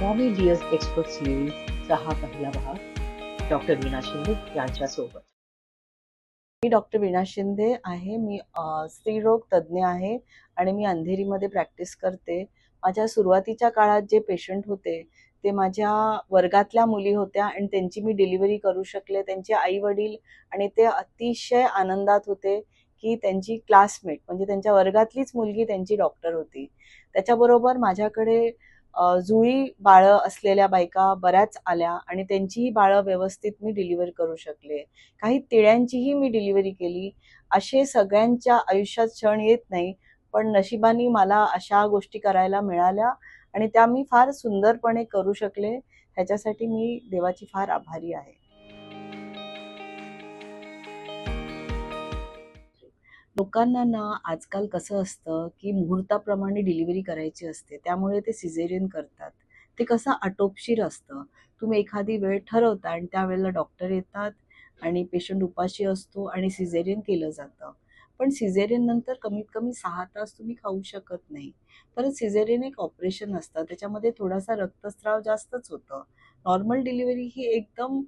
Mommy dears expert सिरीजचा हा पहिला भाग डॉक्टर वीणा शिंदे यांच्यासोबत. मी डॉक्टर वीणा शिंदे आहे. मी स्त्रीरोग तज्ज्ञ आहे आणि मी अंधेरीमध्ये प्रॅक्टिस करते. माझ्या सुरुवातीच्या काळात जे पेशंट होते ते माझ्या वर्गातल्या मुली होत्या आणि त्यांची मी डिलिव्हरी करू शकले. त्यांचे आई वडील आणि ते अतिशय आनंदात होते की त्यांची क्लासमेट म्हणजे त्यांच्या वर्गातलीच मुलगी त्यांची डॉक्टर होती. त्याच्याबरोबर माझ्याकडे जुळी बाळं असलेल्या बायका बऱ्याच आल्या आणि त्यांचीही बाळं व्यवस्थित मी डिलिव्हर करू शकले. काही तिळ्यांचीही मी डिलिव्हरी केली. असे सगळ्यांच्या आयुष्यात क्षण येत नाही पण नशिबाने मला अशा गोष्टी करायला मिळाल्या आणि त्या मी फार सुंदरपणे करू शकले. ह्याच्यासाठी मी देवाची फार आभारी आहे. लोकांना ना आजकाल कसं असतं की मुहूर्ताप्रमाणे डिलिव्हरी करायची असते त्यामुळे ते सिझेरियन करतात. ते कसं आटोपशीर असतं. तुम्ही एखादी वेळ ठरवता आणि त्यावेळेला डॉक्टर येतात आणि पेशंट उपाशी असतो आणि सिझेरियन केलं जातं. पण सिझेरियन नंतर कमीत कमी सहा तास तुम्ही खाऊ शकत नाही. परत सिझेरियन एक ऑपरेशन असतं. त्याच्यामध्ये थोडासा रक्तस्राव जास्तच होतं. नॉर्मल डिलिव्हरी ही एकदम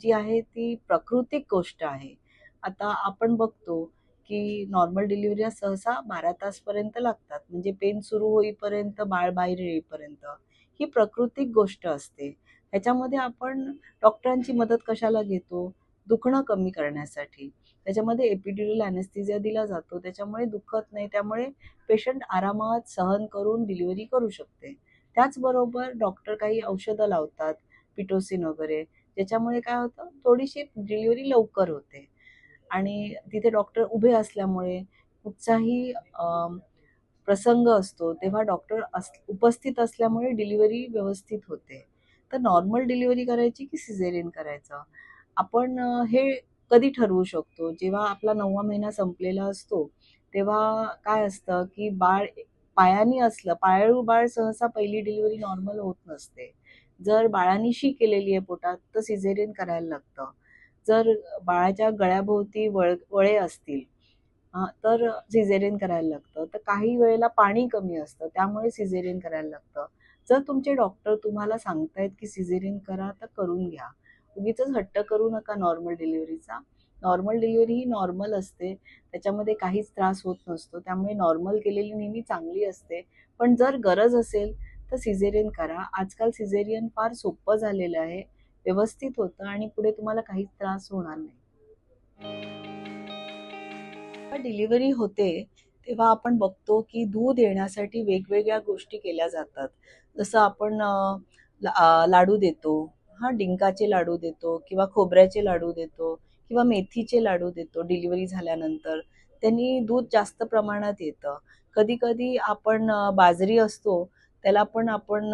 जी आहे ती प्राकृतिक गोष्ट आहे. आता आपण बघतो की नॉर्मल डिलिव्हऱ्या सहसा बारा तासपर्यंत लागतात. म्हणजे पेन सुरू होईपर्यंत बाळ बाहेर येईपर्यंत. ही प्राकृतिक गोष्ट असते. ह्याच्यामध्ये आपण डॉक्टरांची मदत कशाला घेतो? दुखणं कमी करण्यासाठी. त्याच्यामध्ये एपिड्युरल अॅनेस्थिजिया दिला जातो. त्याच्यामुळे दुखत नाही. त्यामुळे पेशंट आरामात सहन करून डिलिव्हरी करू शकते. त्याचबरोबर डॉक्टर काही औषधं लावतात पिटोसिन वगैरे. ज्याच्यामुळे काय होतं? थोडीशी डिलिव्हरी लवकर होते. आणि तिथे डॉक्टर उभे असल्यामुळे कुठचाही प्रसंग असतो तेव्हा डॉक्टर अस उपस्थित असल्यामुळे डिलिव्हरी व्यवस्थित होते. तर नॉर्मल डिलिव्हरी करायची की सिझेरियन करायचं? आपण हे कधी ठरवू शकतो? जेव्हा आपला नववा महिना संपलेला असतो तेव्हा काय असतं की बाळ पायानी असलं पायाळू बाळ सहसा पहिली डिलिव्हरी नॉर्मल होत नसते. जर बाळाने शी केलेली आहे पोटात तर सिझेरियन करायला लागतं. जर बाळाच्या गळ्याभोवती वळ वळे असतील तर सिझेरियन करायला लागतं. तर काही वेळेला पाणी कमी असतं त्यामुळे सिझेरियन करायला लागतं. जर तुमचे डॉक्टर तुम्हाला सांगतायत की सिझेरियन करा तर करून घ्या. उगीच हट्ट करू नका नॉर्मल डिलिव्हरीचा. नॉर्मल डिलिव्हरी ही नॉर्मल असते त्याच्यामध्ये काहीच त्रास होत नसतो. त्यामुळे नॉर्मल केलेली नेहमी चांगली असते. पण जर गरज असेल तर सिझेरियन करा. आजकाल सिझेरियन फार सोपं झालेलं आहे. व्यवस्थित होतं आणि पुढे तुम्हाला काहीच त्रास होणार नाही. डिलिव्हरी होते तेव्हा आपण बघतो की दूध येण्यासाठी वेगवेगळ्या गोष्टी केल्या जातात. जसं आपण लाडू देतो. हा डिंकाचे लाडू देतो किंवा खोबऱ्याचे लाडू देतो किंवा मेथीचे लाडू देतो डिलिव्हरी झाल्यानंतर. त्यांनी दूध जास्त प्रमाणात येतं. कधी कधी आपण बाजरी असतो त्याला पण आपण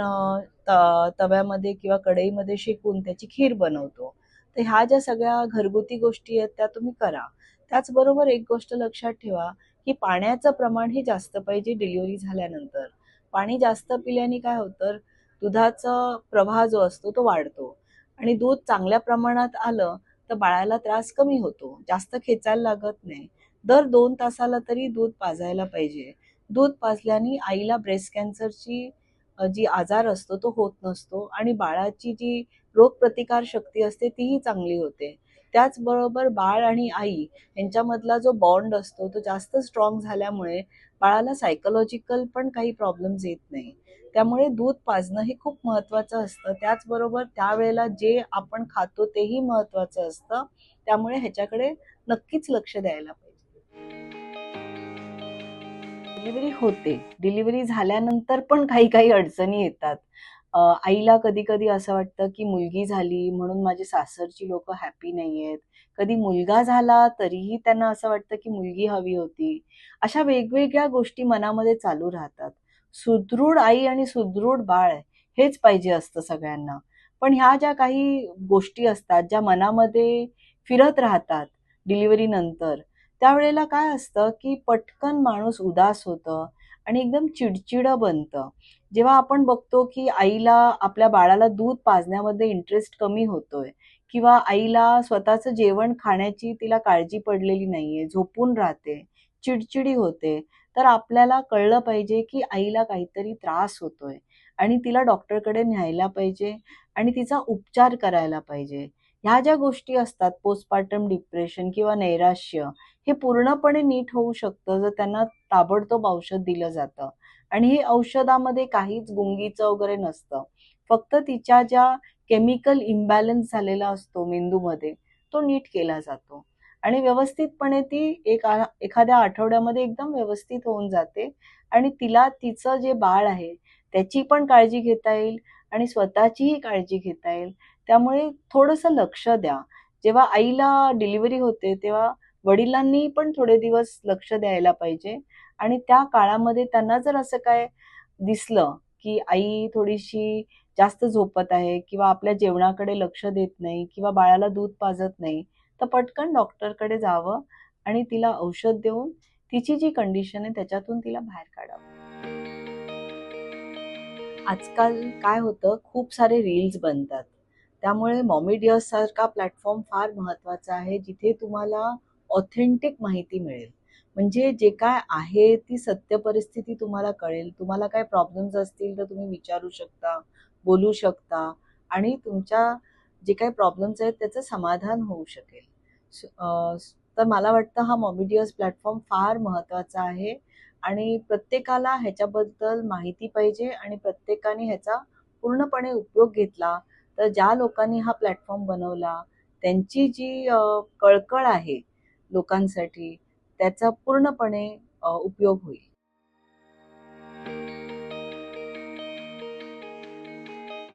तव्यामध्ये किंवा कढईमध्ये शेकून त्याची खीर बनवतो. तर ह्या ज्या सगळ्या घरगुती गोष्टी आहेत त्या तुम्ही करा. त्याचबरोबर एक गोष्ट लक्षात ठेवा की पाण्याचं प्रमाण हे जास्त पाहिजे डिलिव्हरी झाल्यानंतर. पाणी जास्त पिल्याने काय होतं दुधाचा प्रवाह जो असतो तो वाढतो. आणि दूध चांगल्या प्रमाणात आलं तर बाळाला त्रास कमी होतो. जास्त खेचायला लागत नाही. दर दोन तासाला तरी दूध पाजायला पाहिजे. दूध पाजल्याने आईला ब्रेस्ट कॅन्सरची जी आजार असतो तो होत नसतो आणि बाळाची जी रोगप्रतिकार शक्ती असते तीही चांगली होते. त्याचबरोबर बाळ आणि आई यांच्यामधला जो बॉन्ड असतो तो जास्त स्ट्रॉंग झाल्यामुळे बाळाला सायकोलॉजिकल पण काही प्रॉब्लेम्स येत नाही. त्यामुळे दूध पाजणं हे खूप महत्त्वाचं असतं. त्याचबरोबर त्यावेळेला जे आपण खातो तेही महत्त्वाचं असतं. त्यामुळे ह्याच्याकडे नक्कीच लक्ष द्यायला पाहिजे. डिलिव्हरी होते. डिलिव्हरी झाल्यानंतर पण काही काही अडचणी येतात. आईला कधी कधी असं वाटतं की मुलगी झाली म्हणून माझी सासरची लोक हॅपी नाही आहेत कधी मुलगा झाला तरीही त्यांना असं वाटतं की मुलगी हवी होती. अशा वेगवेगळ्या गोष्टी मनामध्ये चालू राहतात. सुदृढ आई आणि सुदृढ बाळ हेच पाहिजे असतं सगळ्यांना. पण ह्या ज्या काही गोष्टी असतात ज्या मनामध्ये फिरत राहतात डिलिव्हरी नंतर त्यावेळेला काय असतं की पटकन माणूस उदास होतं आणि एकदम चिडचिडं बनतं. जेव्हा आपण बघतो की आईला आपल्या बाळाला दूध पाजण्यामध्ये इंटरेस्ट कमी होतोय किंवा आईला स्वतःचं जेवण खाण्याची तिला काळजी पडलेली नाहीये झोपून राहते चिडचिडी होते तर आपल्याला कळलं पाहिजे की आईला काहीतरी त्रास होतोय आणि तिला डॉक्टरकडे न्यायला पाहिजे आणि तिचा उपचार करायला पाहिजे. ह्या ज्या गोष्टी असतात पोस्टपार्टम डिप्रेशन किंवा नैराश्य हे पूर्णपणे नीट होऊ शकतं जर त्यांना ताबडतोब औषध दिलं जातं. आणि हे औषधामध्ये काहीच गुंगीचं वगैरे नसतं. फक्त तिच्या ज्या केमिकल इम्बॅलन्स झालेला असतो मेंदूमध्ये तो नीट केला जातो. आणि व्यवस्थितपणे ती एक एखाद्या आठवड्यामध्ये एकदम व्यवस्थित होऊन जाते. आणि तिला तिचं जे बाळ आहे त्याची पण काळजी घेता येईल आणि स्वतःचीही काळजी घेता येईल. त्यामुळे थोडंसं लक्ष द्या. जेव्हा आईला डिलिव्हरी होते तेव्हा वडिलांनी पण थोडे दिवस लक्ष द्यायला पाहिजे. आणि त्या काळामध्ये त्यांना जर असं काय दिसलं की आई थोडीशी जास्त झोपत आहे किंवा आपल्या जेवणाकडे लक्ष देत नाही किंवा बाळाला दूध पाजत नाही तर पटकन डॉक्टरकडे जावं आणि तिला औषध देऊन तिची जी कंडिशन आहे त्याच्यातून तिला बाहेर काढावं. आजकाल काय होतं? खूप सारे रील्स बनतात. त्यामुळे मॉमिडियससारखा प्लॅटफॉर्म फार महत्त्वाचा आहे जिथे तुम्हाला ऑथेंटिक माहिती मिळेल. म्हणजे जे काय आहे ती सत्य परिस्थिती तुम्हाला कळेल. तुम्हाला काय प्रॉब्लेम्स असतील तर तुम्ही विचारू शकता बोलू शकता आणि तुमच्या जे काही प्रॉब्लेम्स आहेत त्याचं समाधान होऊ शकेल. तर मला वाटतं हा मॉमिडियस प्लॅटफॉर्म फार महत्त्वाचा आहे आणि प्रत्येकाला ह्याच्याबद्दल माहिती पाहिजे आणि प्रत्येकाने ह्याचा पूर्णपणे उपयोग घेतला तर ज्या लोकांनी हा प्लॅटफॉर्म बनवला त्यांची जी कळकळ आहे लोकांसाठी त्याचा पूर्णपणे उपयोग होईल.